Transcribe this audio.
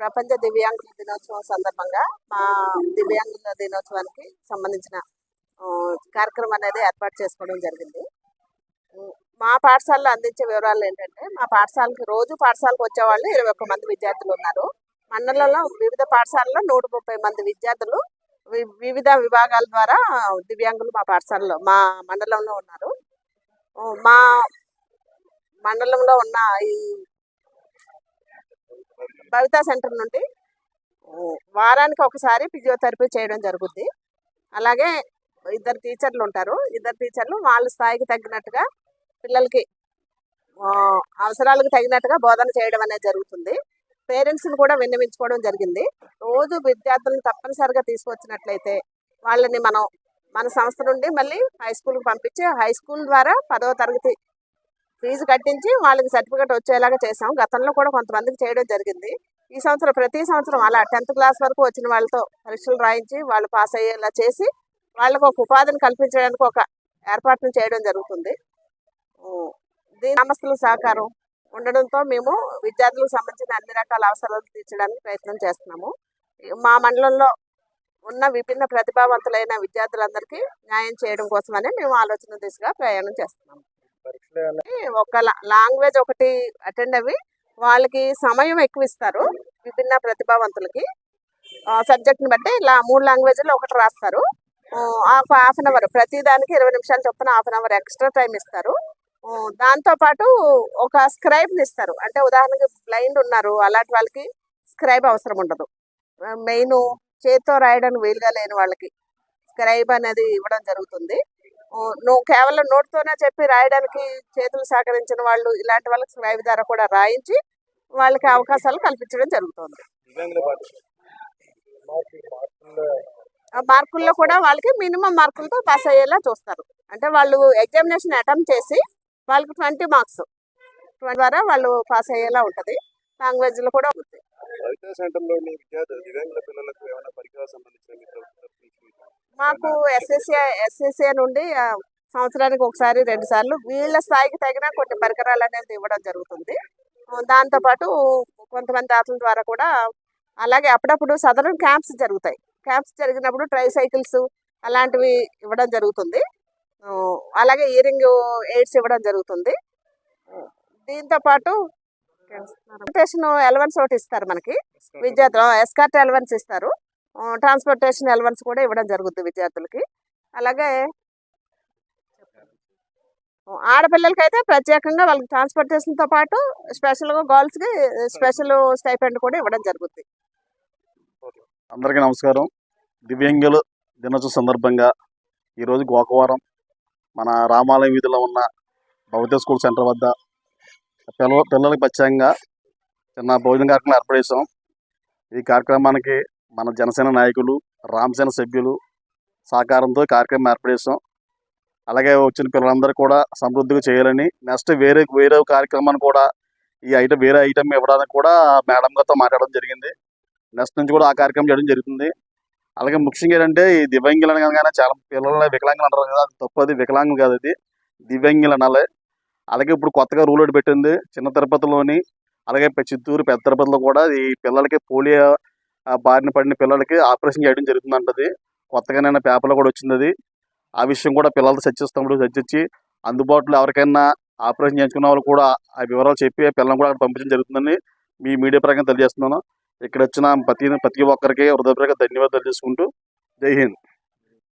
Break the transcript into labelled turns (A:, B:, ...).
A: ప్రపంచ దివ్యాంగుల దినోత్సవం సందర్భంగా మా దివ్యాంగుల దినోత్సవానికి సంబంధించిన కార్యక్రమం అనేది ఏర్పాటు చేసుకోవడం జరిగింది. మా పాఠశాలలో అందించే వివరాలు ఏంటంటే మా పాఠశాలకి రోజు పాఠశాలకు వచ్చేవాళ్ళు ఇరవై ఒక్క మంది విద్యార్థులు ఉన్నారు. మండలంలో వివిధ పాఠశాలలో నూట ముప్పై మంది విద్యార్థులు వి- వివిధ విభాగాల ద్వారా దివ్యాంగులు మా పాఠశాలలో మా మండలంలో ఉన్నారు. మా మండలంలో ఉన్న ఈ భవితా సెంటర్ నుండి వారానికి ఒకసారి ఫిజియోథెరపీ చేయడం జరుగుద్ది. అలాగే ఇద్దరు టీచర్లు ఉంటారు. ఇద్దరు టీచర్లు వాళ్ళ స్థాయికి తగ్గినట్టుగా పిల్లలకి అవసరాలకు తగినట్టుగా బోధన చేయడం అనేది జరుగుతుంది. పేరెంట్స్ని కూడా విన్నవించుకోవడం జరిగింది. రోజు విద్యార్థులను తప్పనిసరిగా తీసుకొచ్చినట్లయితే వాళ్ళని మనం మన సంస్థ నుండి మళ్ళీ హై స్కూల్కి పంపించి హై స్కూల్ ద్వారా పదవ తరగతి ఫీజు కట్టించి వాళ్ళకి సర్టిఫికేట్ వచ్చేలాగా చేసాం గతంలో కూడా కొంతమందికి చేయడం జరిగింది. ఈ సంవత్సరం ప్రతి సంవత్సరం అలా టెన్త్ క్లాస్ వరకు వచ్చిన వాళ్ళతో పరీక్షలు రాయించి వాళ్ళు పాస్ అయ్యేలా చేసి వాళ్ళకు ఒక ఉపాధిని కల్పించడానికి ఒక ఏర్పాటును చేయడం జరుగుతుంది. దీని సంస్థల సహకారం ఉండడంతో మేము విద్యార్థులకు సంబంధించిన అన్ని రకాల అవసరాలు తీర్చడానికి ప్రయత్నం చేస్తున్నాము. మా మండలంలో ఉన్న విభిన్న ప్రతిభావంతులైన విద్యార్థులందరికీ న్యాయం చేయడం కోసమనే మేము ఆలోచన దిశగా ప్రయాణం చేస్తున్నాము. ఒక లాంగ్వేజ్ ఒకటి అటెండ్ అవి వాళ్ళకి సమయం ఎక్కువ ఇస్తారు విభిన్న ప్రతిభావంతులకి. సబ్జెక్ట్ని బట్టి ఇలా మూడు లాంగ్వేజ్లో ఒకటి రాస్తారు. ఒక హాఫ్ అన్ అవర్ ప్రతి దానికి ఇరవై నిమిషాలు చొప్పున half an hour extra time ఇస్తారు. దాంతోపాటు ఒక స్క్రైబ్ని ఇస్తారు. అంటే ఉదాహరణకి బ్లైండ్ ఉన్నారు అలాంటి వాళ్ళకి స్క్రైబ్ అవసరం ఉండదు. మెయిన్ చేతితో రాయడానికి వీలుగా లేని వాళ్ళకి స్క్రైబ్ అనేది ఇవ్వడం జరుగుతుంది. నువ్వు కేవలం నోట్తోనే చెప్పి రాయడానికి చేతులు సహకరించిన వాళ్ళు ఇలాంటి వాళ్ళకి స్క్రైబ్ ద్వారా కూడా రాయించి వాళ్ళకి అవకాశాలు కల్పించడం జరుగుతుంది.
B: మార్కుల్లో
A: కూడా వాళ్ళకి మినిమం మార్కులతో పాస్ అయ్యేలా చూస్తారు. అంటే వాళ్ళు ఎగ్జామినేషన్ అటెంప్ట్ చేసి వాళ్ళకి ట్వంటీ మార్క్స్ ద్వారా వాళ్ళు పాస్ అయ్యేలా ఉంటుంది. లాంగ్వేజ్లో కూడా ఉంటుంది.
B: మీకు
A: ఎస్ఎస్ఏ ఎస్ఎస్ఏ నుండి సంవత్సరానికి ఒకసారి రెండు సార్లు వీళ్ళ స్థాయికి తగిన కొన్ని పరికరాలు అనేది ఇవ్వడం జరుగుతుంది. దాంతోపాటు కొంతమంది దాతల ద్వారా కూడా అలాగే అప్పుడప్పుడు సదరన్ క్యాంప్స్ జరుగుతాయి. క్యాంప్స్ జరిగినప్పుడు ట్రై సైకిల్స్ అలాంటివి ఇవ్వడం జరుగుతుంది. అలాగే ఇయరింగ్ ఎయిడ్స్ ఇవ్వడం జరుగుతుంది. దీంతో పాటు ట్రాన్స్పోర్టేషన్ ఎలవెన్స్ ఒకటి ఇస్తారు మనకి. విద్యార్థులు ఎస్కార్ట్ ఎలవెన్స్ ఇస్తారు. ట్రాన్స్పోర్టేషన్ ఎలవెన్స్ కూడా ఇవ్వడం జరుగుతుంది విద్యార్థులకి. అలాగే ఆడపిల్లలకి అయితే ప్రత్యేకంగా వాళ్ళకి ట్రాన్స్పోర్టేషన్తో పాటు స్పెషల్గా గర్ల్స్కి స్పెషల్ స్టైపెండ్ కూడా ఇవ్వడం జరుగుతుంది
C: అందరికీ నమస్కారం. దివ్యాంగులు దినోత్సవం సందర్భంగా ఈరోజు గోకవరం మన రామాలయం వీధిలో ఉన్న బౌద్ధ స్కూల్ సెంటర్ వద్ద పిల్ల పిల్లలకు ప్రత్యేకంగా చిన్న భోజన కార్యక్రమం ఏర్పడేసాం ఈ కార్యక్రమానికి మన జనసేన నాయకులు రామసేన సభ్యులు సహకారంతో కార్యక్రమం ఏర్పాటు అలాగే వచ్చిన పిల్లలందరూ కూడా సమృద్ధిగా చేయాలని నెక్స్ట్ వేరే వేరే కార్యక్రమాన్ని కూడా ఈ ఐటమ్ వేరే ఐటమ్ ఇవ్వడానికి కూడా మేడం గారితో మాట్లాడడం జరిగింది. నెక్స్ట్ నుంచి కూడా ఆ కార్యక్రమం చేయడం జరుగుతుంది. అలాగే ముఖ్యంగా ఏంటంటే ఈ దివ్యాంగులు అనగానే చాలా పిల్లలు వికలాంగులు అంటారు కదా అది తప్పు అది వికలాంగులు కాదు అది దివ్యాంగులు అనాలి. అలాగే ఇప్పుడు కొత్తగా రూల్ ఒకటి పెట్టింది చిన్న తిరుపతిలోని అలాగే చిత్తూరు పెద్ద తిరుపతిలో కూడా ఈ పిల్లలకి పోలియో బారిన పడిన పిల్లలకి ఆపరేషన్ చేయడం జరుగుతుంది అంటది కొత్తగా నేను పేపర్లో కూడా వచ్చింది అది ఆ విషయం కూడా పిల్లలతో చర్చిస్తాము చర్చించి అందుబాటులో ఎవరికైనా ఆపరేషన్ చేయించుకున్న వాళ్ళు కూడా ఆ వివరాలు చెప్పి ఆ పిల్లల్ని కూడా అక్కడ పంపించడం జరుగుతుందని మీ మీడియా ప్రకారం తెలియజేస్తున్నాను. ఇక్కడ వచ్చిన ప్రతి ప్రతి ఒక్కరికి హృదయపూర్వక ధన్యవాదాలు తెలుసుకుంటూ. జై హింద్.